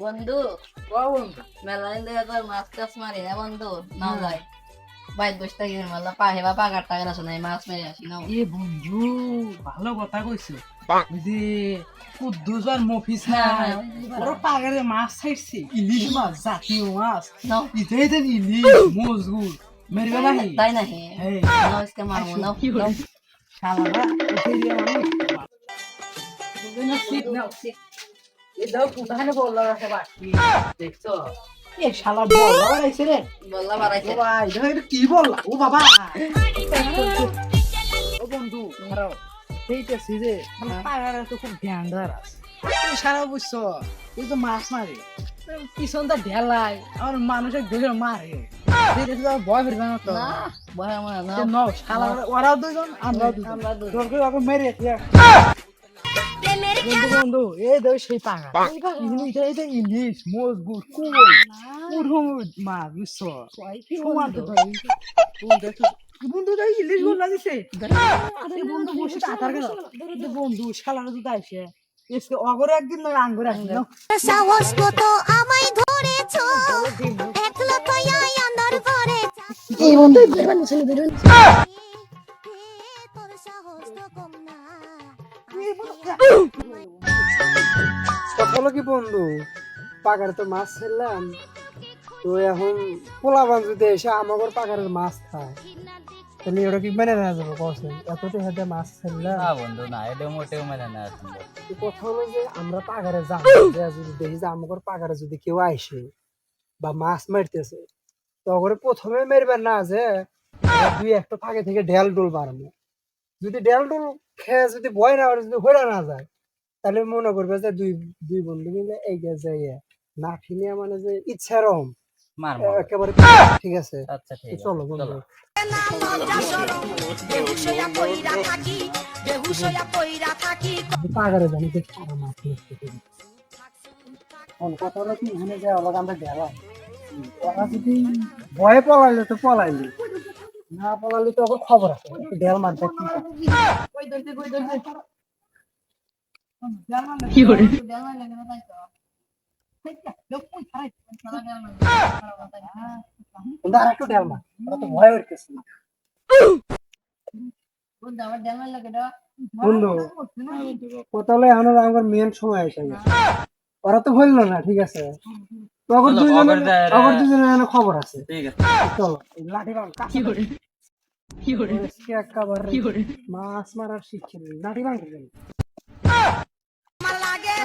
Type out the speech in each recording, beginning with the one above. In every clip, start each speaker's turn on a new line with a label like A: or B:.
A: বন্ধু মেলা দিন ধরে তোর মাছ টাছ মারি না বন্ধু না যায় বাইর বসে থাকি মেলা পাহে বা পাকার টাকার আছে না মাছ মেরে আসি না।
B: এ বন্ধু ভালো কথা কইছো যে কুদ্দুস আর মফিস না
A: হ্যাঁ,
B: পাগারে মাছ ইলিশ মাছ। জাতীয় মাছ।
A: নাও
B: ইতেই দেন ইলিশ মজগুর মেরবে নাহি
A: তাই নাকি
B: এই
A: আজকে মারবো নাও নাও।
B: শালারা এরিয়া মানুষ বুঝলি না সিট নাও এই দাও কোথায় বলল রাখে বাকি দেখছ এ শালা কি বললা ও বাবা ও বন্ধু সেইটাছি যে পাগারে তো খুব ডেঞ্জারাস তুমি সারা বুঝছ এই তো মাছ মারে পিছনটা ঢেলাই আমার মানুষের ধরে মারে ভয় ফিরবে না তো
A: না বহে মনে না
B: যে নাও, শালা ওরাও দুজন আমরাও দুজন
A: আমরা দুজন।
B: ওকে মেরে বন্ধু বন্ধু এই দেখ সেই পাগা ইলিশ এটা ইলিশ মজগুর কুল কুরহুম মাছ বুঝছ? সমান তো ধরে। দেখো, বন্ধু দেখ ইলিশ গোল না দিছে বন্ধু বসে আতার গেল। বন্ধু শালার দুধ আইছে এসে অগরে একদিন নয় আঙ্গুর আসবে
C: সাহস কত আমায় ধরেছ। একলা পায়া আন্দার ঘরে
A: এই বন্ধু বেরবান ছেলে বেরবান
D: বন্ধু পাকারে তো মাছ ছেড়লাম তো এখন পোলাবান যদি এসে আমাগর পাকারের মাছ খায় তাহলে ওটা কি মেনে নেওয়া যাবে কসেন এতটা হাতে মাছ ছেড়লাম
E: না বন্ধু না এটা মোটেও মেনে নেওয়া
D: কথা হলো যে আমরা পাকারে যাব যদি দেখি যে আমাগর পাকারে যদি কেউ আইসে বা মাছ মারতেছে তো ওরে প্রথমে মেরবেন না যে দুই একটা ফাঁকে থেকে ঢেল ডোল মারবো যদি ঢেল ডোল খেয়ে যদি ভয় না যদি হয়ে না যায় তাহলে মনে করবে যে দুই দুই বন্ধু মিলে এগিয়ে যাই না ফিনিয়া মানে যে ইচ্ছা
E: মারবো
D: একেবারে ঠিক আছে।
E: আচ্ছা ঠিক আছে।
D: চলো বন্ধু। পাগারে জানি যে মাছ কথা হলো কি? এখানে যে আলাদা আমরা গেলাম। ওরা যদি ভয়ে পলাইলে তো পলাইলি। না পলাইলে তো খবর আছে। একটু ঢেল আর একটু ওরা তো ভয়
A: বন্ধু আমার
D: কথা হলো এখন মেন সময় এসে গেছে। ওরা তো হইল না ঠিক আছে? তখন দুজনের। তখন দুজনের খবর আছে। চলো লাঠি বান কি করে? কি করে? একেবারে মাছ মারার শিখছে লাঠি বান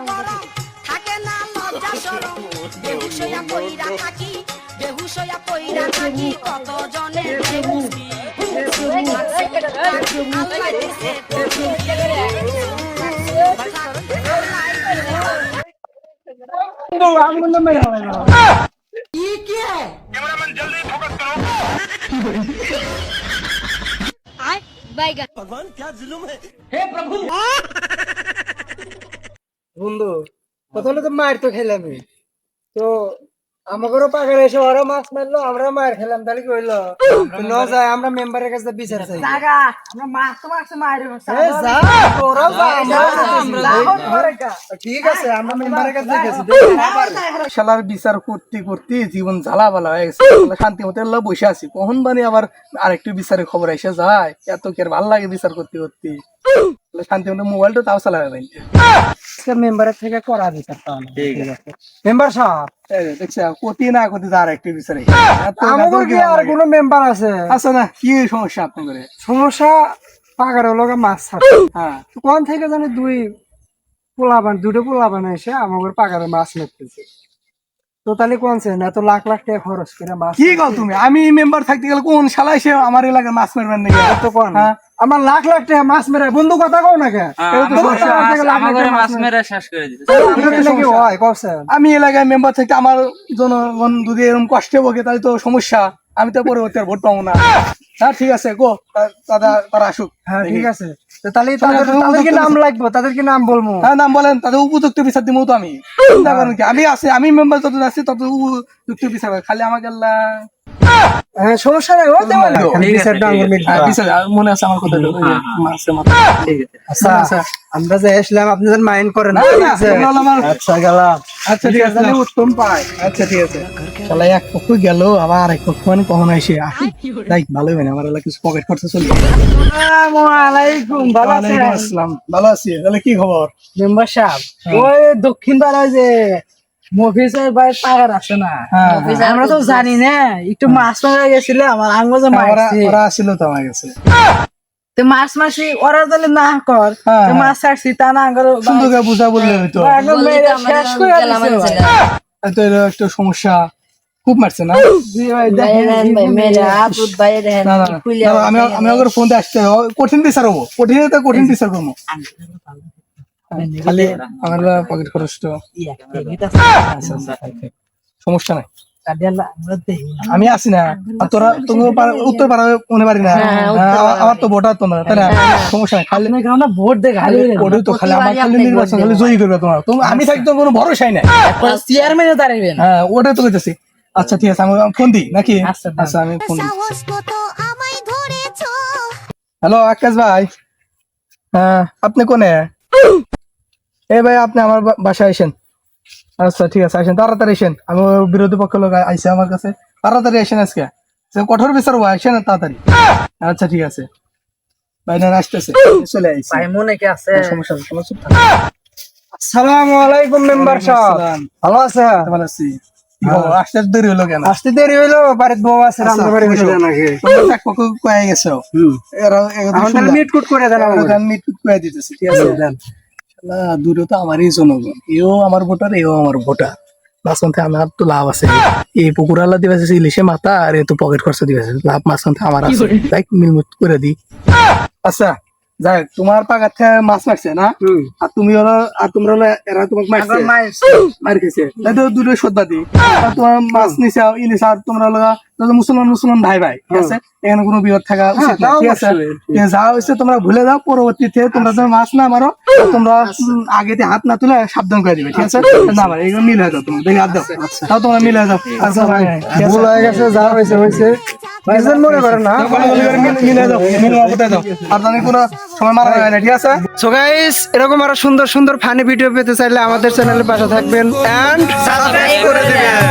C: গরম থাকে না লজ্জা শরম বেহুশয়া পইরা থাকি বেহুশয়া পইরা থাকি কত জনে বেহুশি
D: বন্ধু আমি বললাম মেরে হবে না বন্ধু প্রথমে তো মার তো খেলামই তো আমাদেরও পাখারে এসে ওরা মাছ মারলো আমরা মার খেলাম তাহলে কি হইল? ন যায় আমরা মেম্বারের কাছে বিচার চাই।
B: আমরা মাছ তো মাছ মারে
D: এ যা, তোরাও যা, আমরাও যেতেছি।
B: আমরা
D: ঠিক আছে আমরা মেম্বারের কাছে গেছি শালার বিচার করতে করতে জীবন জ্বালাবালা হয়ে গেছে। শান্তি মতো এলা বসে আছি। কখন বানি আবার আরেকটু বিচারের খবর এসে যায়। এত কি আর ভালো লাগে বিচার করতে করতে? শান্তি মোবাইলটা তাও চালাবে ভাই। মেম্বারের থেকে করা
E: ঠিক আছে।
D: মেম্বার সাহেব। দেখছে কতি না কতি তার একটু বিচারে। আমাদের কি আর কোনো মেম্বার আছে? আছে না কি সমস্যা আপনি করে সমস্যা পাগার হলো মাছ ছাড়ে। হ্যাঁ। কোন থেকে জানি দুই পোলাবান দুটো পোলাবান এসে আমাদের পাগারে মাছ মারতেছে। তো তাহলে কোন না এত লাখ লাখ টাকা খরচ করে মাছ
F: কি কল তুমি? আমি মেম্বার থাকতে গেলে কোন শালা এসে আমার এলাকায় মাছ মারবেন নাকি?
D: তো কোন? আমার লাখ লাখ টাকা মাছ মেরে বন্ধু কথা কও না কে? থেকে
E: মাছ মেরে। শেষ করে
D: হয়
F: আমি এলাকায় মেম্বার থাকতে আমার জনগণ যদি এরকম কষ্টে বকে তাহলে তো সমস্যা। আমি তো পরবর্তী আর ভোট পাবো না। হ্যাঁ ঠিক আছে গো দাদা তারা আসুক।
D: হ্যাঁ ঠিক আছে। তাহলে তাদের তাদের নাম লাগবে তাদের কি নাম বলব।
F: হ্যাঁ নাম বলেন। তাদের উপযুক্ত বিচার দিব তো আমি। চিন্তা করেন কি আমি আছি আমি মেম্বার যত আছি তত উপযুক্ত বিচার খালি আমাকে আল্লাহ
D: হ্যাঁ সমস্যা নাই হতে পারে
F: ঠিক
D: খালি
E: আছে,
D: বিচারটা
E: ঠিক
D: আঙ্গুর
E: আছে।
D: মিট
F: হ্যাঁ, দিছে, আর মনে আছে আমার কথা মাছের মাথা
E: ঠিক আছে।
D: আচ্ছা
F: আচ্ছা।
D: আমরা যে আসলাম আপনি মাইন্ড করেন।
F: না,
D: ঠিক
F: না,
D: আছে?
F: তোমরা হলো আমার-
D: আচ্ছা গেলাম।
F: আচ্ছা ঠিক আছে
D: উত্তম পাই
F: আচ্ছা ঠিক আছে। শালা এক পক্ষ গেল আবার আরেক পক্ষ মানে কখন আসে তাই ভালোই মানে আমার এলাকা কিছু পকেট খরচা চলে
D: আসসালামু আলাইকুম ভালো আছেন?
F: আসসালাম। ভালো আছি তাহলে কি খবর?
B: মেম্বার সাহেব
F: হ্যাঁ।
B: ওই দক্ষিণ পাড়ায় যে পাগার আছে না?
F: হ্যাঁ,
B: আমরা তো জানি না। একটু মাছ মারা গেছিল আমার আঙ্গ যে
F: হ্যাঁ, ওরা
B: মারছে।
F: ওরা তো আমার কাছে।
B: তো মাছ মাসি ওরা তাহলে না কর।
F: হ্যাঁ, হ্যাঁ।
B: মাছ ছাড়ছি তা না আঙ্গর
F: সুন্দর বুঝা বললে হয়তো।
B: শেষ করে।
F: তো একটা সমস্যা খুব মারছে না?
B: ভাই,
A: ভাই ভাই, ভাই
F: আমি ফোন দিয়ে আসতে কঠিন বিচার হব কঠিন তো কঠিন বিচার করব খালি আমার পকেট খরচ তো
B: এটা আছে।
F: সমস্যা নাই। আমি আছি না। আর তোরা তুমি উত্তর পাড়া মনে পারি না। হ্যাঁ, আমার- আমার তো ভোটার তোমরা তাই না? সমস্যা নাই খালি
B: ভোট দে
F: ওটাই তো খালি আমার খালি নির্বাচন খালি জয়ী করবে তোমার। তুমি আমি থাকি তো কোনো ভরসাই নাই।
B: চেয়ারম্যানে দাঁড়াবেন
F: হ্যাঁ ওটাই তো কইতেছি। আচ্ছা ঠিক আছে আমি ফোন দিই নাকি?
B: আচ্ছা,
F: আচ্ছা আমি ফোন হ্যালো আকাশ ভাই। হ্যাঁ আপনি কোনে? এই ভাই আপনি আমার বাসায় আসেন। আচ্ছা ঠিক আছে আসেন তাড়াতাড়ি আসেন। আমি বিরোধী পক্ষ লোক আইসে আমার কাছে। তাড়াতাড়ি আসেন আজকে। সে কঠোর বিচার হব আসেন তাড়াতাড়ি। আচ্ছা ঠিক আছে। ভাই না আসতেছে চলে আইসি
B: ভাই মনে কি আছে?
F: সমস্যা নেই।
D: আসসালামু আলাইকুম মেম্বার সাহেব। ভালো আছে
F: কেমন আছি? খবর? আসতে দেরি হলো কেন?
D: আসতে দেরি হইল বাড়িতে বউ আছে রান্না বাড়ি
F: বুঝো।
D: নাকি?
F: এক পক্ষ কয়ে গেছো। এরা
D: করে দেন
F: দিতেছি ঠিক আছে। শালা, দূরে তো আমারই জনগণ। এও আমার ভোটার এও আমার ভোটার। মাঝখান থেকে আমার তো লাভ আছে। এই পুকুর আল্লাহ দিবেছে ইলিশে মাথা আর এ তো পকেট খরচা দিবেছে লাভ মাঝখান থেকে আমার আছে। তাই মিলমুত করে দিই আচ্ছা। যাই তোমার পাকার থেকে মাছ মারছে না? আর তুমি হলো আর তোমরা হলো এরা তোমাকে মারছে মার খেয়েছে তাই তো দুটো আর তোমার মাছ নিছে ইলিশ আর তোমরা হলো মুসলমান মুসলমান ভাই ভাই ঠিক আছে? এখানে কোনো বিপদ থাকা উচিত না ঠিক আছে? যা হয়েছে তোমরা ভুলে যাও পরবর্তীতে তোমরা যেন মাছ না মারো তোমরা আগেতে হাত না তুলে সাবধান করে দিবে ঠিক আছে? না মারো এগুলো মিল হয়ে যাও তোমরা দেখে হাত দাও। তাও তোমরা মিল হয়ে যাও। আচ্ছা ভাই
D: ভুল হয়ে গেছে যা হয়েছে হয়েছে। মনে করেন না?
F: মিল- মিল আর জানি কোনো সময় মারা যায় না ঠিক আছে?
D: সো গাইস এরকম আরও সুন্দর সুন্দর ফানি ভিডিও পেতে চাইলে আমাদের চ্যানেলের পাশে থাকবেন এন্ড সাবস্ক্রাইব করে দিবেন।